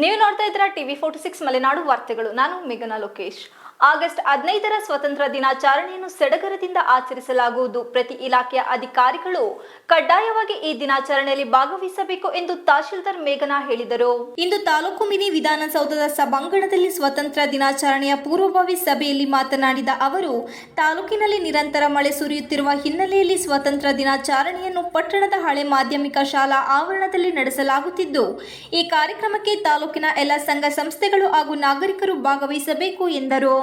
ನೀವು ನೋಡ್ತಾ ಇದ್ರ ಟಿವಿ ಫೋರ್ಟಿ ಸಿಕ್ಸ್ ಮಲೆನಾಡು ವಾರ್ತೆಗಳು. ನಾನು ಮೇಘನಾ ಲೋಕೇಶ್. ಆಗಸ್ಟ್ ಹದಿನೈದರ ಸ್ವತಂತ್ರ ದಿನಾಚರಣೆಯನ್ನು ಸಡಗರದಿಂದ ಆಚರಿಸಲಾಗುವುದು. ಪ್ರತಿ ಇಲಾಖೆಯ ಅಧಿಕಾರಿಗಳು ಕಡ್ಡಾಯವಾಗಿ ಈ ದಿನಾಚರಣೆಯಲ್ಲಿ ಭಾಗವಹಿಸಬೇಕು ಎಂದು ತಹಶೀಲ್ದಾರ್ ಮೇಘನಾ ಹೇಳಿದರು. ಇಂದು ತಾಲೂಕು ಮಿನಿ ವಿಧಾನಸೌಧದ ಸಭಾಂಗಣದಲ್ಲಿ ಸ್ವತಂತ್ರ ದಿನಾಚರಣೆಯ ಪೂರ್ವಭಾವಿ ಸಭೆಯಲ್ಲಿ ಮಾತನಾಡಿದ ಅವರು, ತಾಲೂಕಿನಲ್ಲಿ ನಿರಂತರ ಮಳೆ ಸುರಿಯುತ್ತಿರುವ ಹಿನ್ನೆಲೆಯಲ್ಲಿ ಸ್ವತಂತ್ರ ದಿನಾಚರಣೆಯನ್ನು ಪಟ್ಟಣದ ಹಳೆ ಮಾಧ್ಯಮಿಕ ಶಾಲಾ ಆವರಣದಲ್ಲಿ ನಡೆಸಲಾಗುತ್ತಿದ್ದು, ಈ ಕಾರ್ಯಕ್ರಮಕ್ಕೆ ತಾಲೂಕಿನ ಎಲ್ಲ ಸಂಘ ಸಂಸ್ಥೆಗಳು ಹಾಗೂ ನಾಗರಿಕರು ಭಾಗವಹಿಸಬೇಕು ಎಂದರು.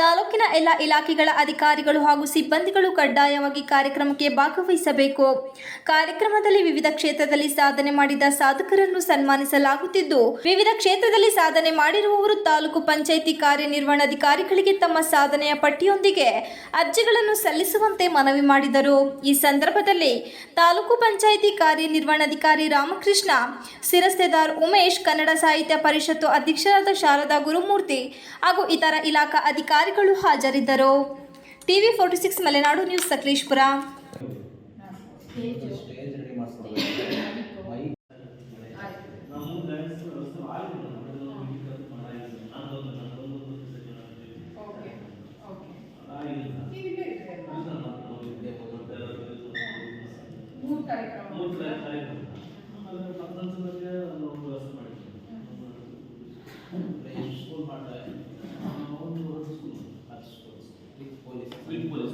ತಾಲೂಕಿನ ಎಲ್ಲ ಇಲಾಖೆಗಳ ಅಧಿಕಾರಿಗಳು ಹಾಗೂ ಸಿಬ್ಬಂದಿಗಳು ಕಡ್ಡಾಯವಾಗಿ ಕಾರ್ಯಕ್ರಮಕ್ಕೆ ಭಾಗವಹಿಸಬೇಕು. ಕಾರ್ಯಕ್ರಮದಲ್ಲಿ ವಿವಿಧ ಕ್ಷೇತ್ರದಲ್ಲಿ ಸಾಧನೆ ಮಾಡಿದ ಸಾಧಕರನ್ನು ಸನ್ಮಾನಿಸಲಾಗುತ್ತಿದ್ದು, ವಿವಿಧ ಕ್ಷೇತ್ರದಲ್ಲಿ ಸಾಧನೆ ಮಾಡಿರುವವರು ತಾಲೂಕು ಪಂಚಾಯಿತಿ ಕಾರ್ಯನಿರ್ವಹಣಾಧಿಕಾರಿಗಳಿಗೆ ತಮ್ಮ ಸಾಧನೆಯ ಪಟ್ಟಿಯೊಂದಿಗೆ ಅರ್ಜಿಗಳನ್ನು ಸಲ್ಲಿಸುವಂತೆ ಮನವಿ ಮಾಡಿದರು. ಈ ಸಂದರ್ಭದಲ್ಲಿ ತಾಲೂಕು ಪಂಚಾಯಿತಿ ಕಾರ್ಯನಿರ್ವಹಣಾಧಿಕಾರಿ ರಾಮಕೃಷ್ಣ ಶಿರಸ್ತೆದಾರ್ ಉಮೇಶ್, ಕನ್ನಡ ಸಾಹಿತ್ಯ ಪರಿಷತ್ತು ಅಧ್ಯಕ್ಷರಾದ ಶಾರದಾ ಗುರುಮೂರ್ತಿ ಹಾಗೂ ಇತರ ಇಲಾಖಾ ಅಧಿಕಾರಿಗಳು ಹಾಜರಿದ್ದರು. TV forty six Malenadu news Sakleshpur. ಕಾರ್ಯಕ್ರಮ. Він буде